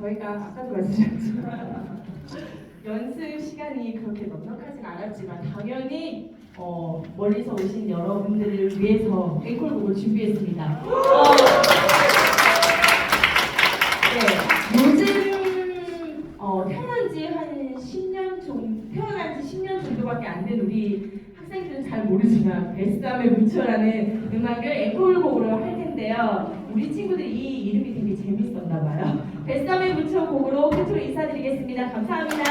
저희가 아까도 말씀드렸지만 연습 시간이 그렇게 넉넉하진 않았지만 당연히 어, 멀리서 오신 여러분들을 위해서 앵콜곡을 준비했습니다. 어, 네, 요즘 어, 태어난 지 한 10년 정도, 태어난 지 10년 정도밖에 안 된 우리 학생들은 잘 모르지만 베스트함의 무초라는 음악을 앵콜곡으로 할 텐데요. 우리 친구들이 이 이름이 되게 재밌었나 봐요. 베스트함의 무초 곡으로 끝으로 인사드리겠습니다. 감사합니다.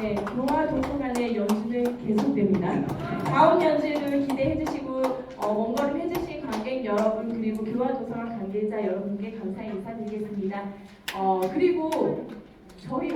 네, 교화 도서관의 연주는 계속됩니다. 다음 연주도 기대해 주시고 어, 원걸음 해주신 관객 여러분 그리고 교화 도서관 관계자 여러분께 감사의 인사드리겠습니다. 어, 그리고 저희